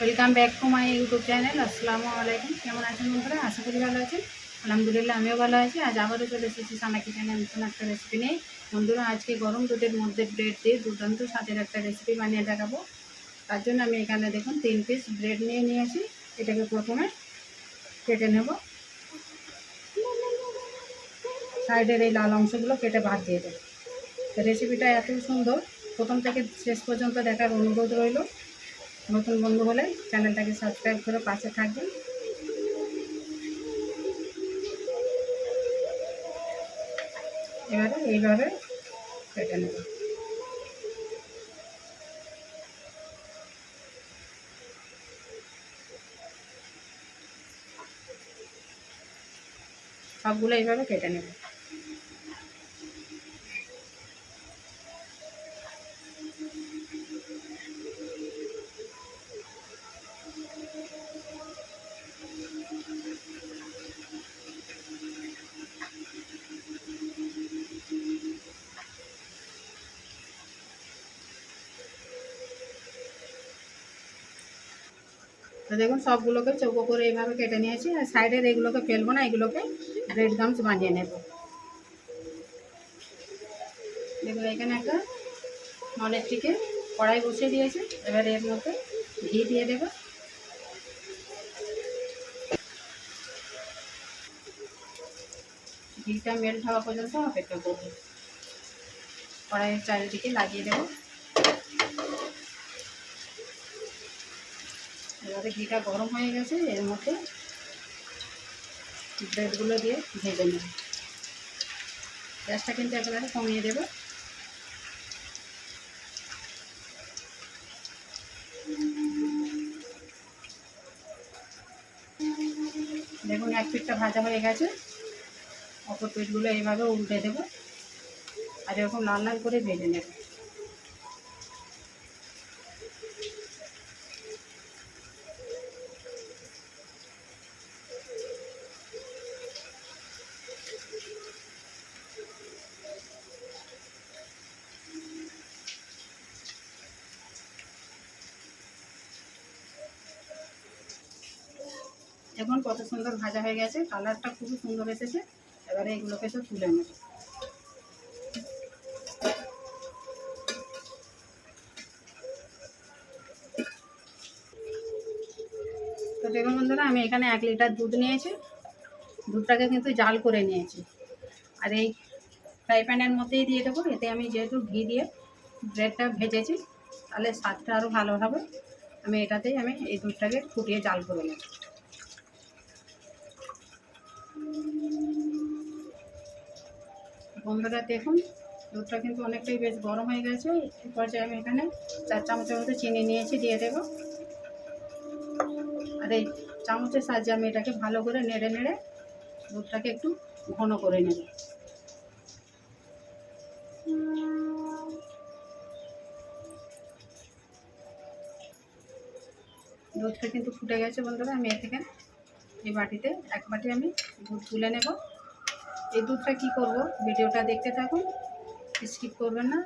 Welcome back to my YouTube channel, আসসালামু আলাইকুম। কেমন আছেন বন্ধুরা? আশা করি ভালো আছেন। আলহামদুলিল্লাহ, আমিও ভালো আছি। আজ আবারও চলে এসেছি সানা কিচেনে নতুন একটা রেসিপি নেই বন্ধুরা, আজকে গরম দুধের মধ্যে ব্রেড দিয়ে দুর্দান্ত স্বাদের একটা রেসিপি বানিয়ে দেখাবো। তার জন্য আমি এখানে দেখুন, তিন পিস ব্রেড নিয়ে নিয়েছি। এটাকে প্রথমে কেটে নেব। সাইডের এই লাল অংশগুলো কেটে বাদ দিয়ে দেবো। রেসিপিটা এত সুন্দর। প্রথম থেকে শেষ পর্যন্ত দেখার অনুরোধ রইল। নতুন বন্ধু হলে চ্যানেলটাকে সাবস্ক্রাইব করে পাশে থাকবেন। এবারে এইভাবে কেটে নেব। সবগুলো এইভাবে কেটে নেব। তো দেখুন, সবগুলোকে চৌকো করে এইভাবে কেটে নিয়েছি। আর সাইডের এগুলোকে ফেলব না, এগুলোকে ব্রেড গামস বানিয়ে নেব। দেখুন, এখানে একটা নলেজটিকে কড়াই বসিয়ে দিয়েছে। এবার এর মধ্যে ঘি দিয়ে দেব। ঘিটা মেল্ট হওয়া পর্যন্ত অপেক্ষা করব। কড়াইয়ের চারিদিকে লাগিয়ে দেবো। এবারে ঘিটা গরম হয়ে গেছে, এর মধ্যে ব্রেডগুলো দিয়ে ভেজে নেব। গ্যাসটা কিন্তু একেবারে কমিয়ে দেবে। দেখুন, এক পিঠটা ভাজা হয়ে গেছে। অপর পিঠগুলো এইভাবে উল্টে দেবো। আর এরকম লাল লাল করে ভেজে নেব। দেখুন কত সুন্দর ভাজা হয়ে গেছে, কালারটা খুবই সুন্দর এসেছে। এবারে এগুলোকে সব তুলে নেব। তো দেখুন বন্ধুরা, আমি এখানে এক লিটার দুধ নিয়েছি। দুধটাকে কিন্তু জাল করে নিয়েছি। আর এই ফ্রাই প্যানের মধ্যেই দিয়ে দেবো। এতে আমি যেহেতু ঘি দিয়ে ব্রেডটা ভেজেছি, তাহলে স্বাদটা আরও ভালো হবে। আমি এটাতেই আমি এই দুধটাকে ফুটিয়ে জাল করে নেব। বন্ধুরা, দেখুন, দুধটা কিন্তু অনেকটাই বেশ গরম হয়ে গেছে। এই পর্যায়ে আমি এখানে চার চামচের মতো চিনি নিয়েছি, দিয়ে দেব। আর এই চামচের সাহায্যে আমি এটাকে ভালো করে নেড়ে নেড়ে দুধটাকে একটু ঘন করে নেব। দুধটা কিন্তু ফুটে গেছে বন্ধুরা, আমি এ থেকে এই বাটিতে এক বাটি আমি দুধ তুলে নেব। এই দুধটা কি করব? ভিডিওটা দেখতে থাকুন স্কিপ করবেন না।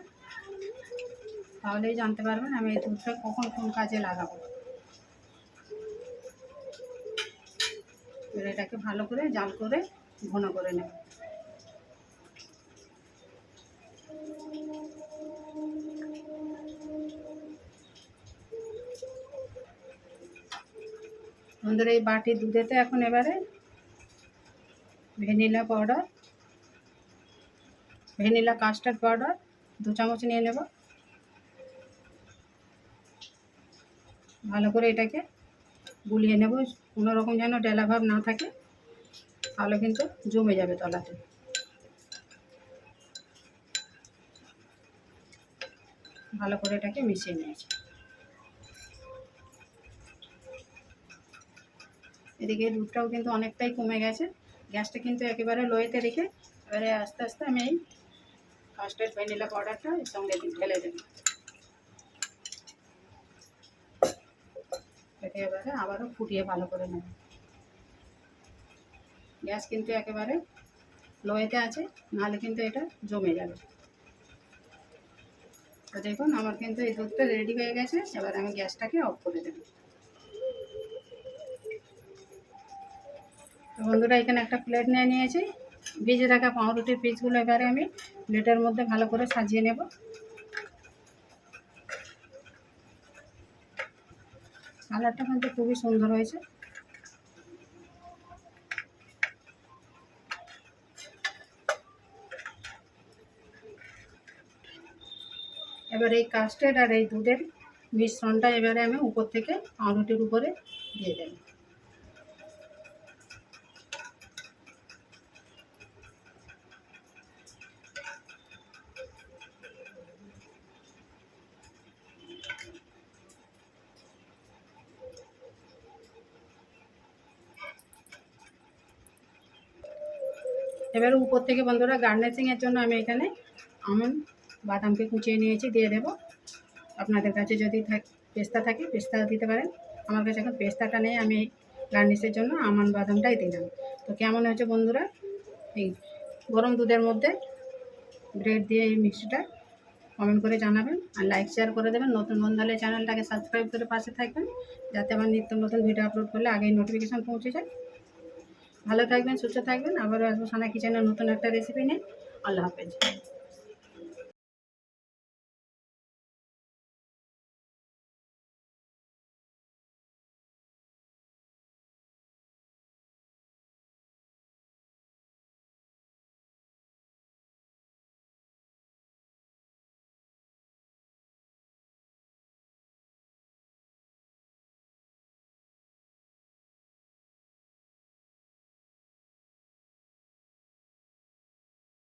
তাহলেই জানতে পারবেন আমি এই দুধটা কখন কোন কাজে লাগাবো। এটাকে ভালো করে জাল করে ঘন করে নেব। বন্ধুরা এই বাটির দুধেতে এখন এবারে vanilla powder, vanilla custard powder, দু চামচ নিয়ে নেব। ভালো করে এটাকে গুলিয়ে নেব, কোনো রকম যেন ডেলা ভাব না থাকে, তাহলে কিন্তু জমে যাবে তলাতে। ভালো করে এটাকে মিশিয়ে নিয়েছি। এদিকে দুধটাও কিন্তু অনেকটাই কমে গেছে। গ্যাসটা কিন্তু একেবারে লোয়েতে রেখে এবারে আস্তে আস্তে আমি এই কাস্টার্ড ভ্যানিলা পাউডারটা এর সঙ্গে ঢেলে দেব। এবারে আবারও ফুটিয়ে ভালো করে নেব। গ্যাস কিন্তু একেবারে লোয়েতে আছে, নাহলে কিন্তু এটা জমে যাবে। তো দেখুন, আমার কিন্তু এই দুধটা রেডি হয়ে গেছে, এবার আমি গ্যাসটাকে অফ করে দেবো। বন্ধুরা এখানে একটা প্লেট নিয়ে নিয়েছি। ভিজে রাখা পাউরুটির পিসগুলো এবারে আমি প্লেটের মধ্যে ভালো করে সাজিয়ে নেব। কালারটা কিন্তু খুবই সুন্দর হয়েছে। এবার এই কাস্টার্ড আর এই দুধের মিশ্রণটা এবারে আমি উপর থেকে পাউরুটির উপরে দিয়ে দেব। এবারে উপর থেকে বন্ধুরা গার্নিশিংয়ের জন্য আমি এখানে আমন্ড বাদামকে কুচিয়ে নিয়েছি, দিয়ে দেব। আপনাদের কাছে যদি থাক, পেস্তা থাকে পেস্তা দিতে পারেন। আমার কাছে এখন পেস্তাটা নেই, আমি গার্নিশের জন্য আমন্ড বাদামটাই দিলাম। তো কেমন হয়েছে বন্ধুরা? এই গরম দুধের মধ্যে ব্রেড দিয়ে এই মিক্সিটা কমেন্ট করে জানাবেন আর লাইক শেয়ার করে দেবেন। নতুন বন্ধু হলে চ্যানেলটাকে সাবস্ক্রাইব করে পাশে থাকবেন, যাতে আমার নিত্য নতুন ভিডিও আপলোড করলে আগেই নোটিফিকেশান পৌঁছে যায়। ভালো থাকবেন সুস্থ থাকবেন। আবারও আসব সানা কিচেনের নতুন একটা রেসিপি নিয়ে। আল্লাহ হাফেজ।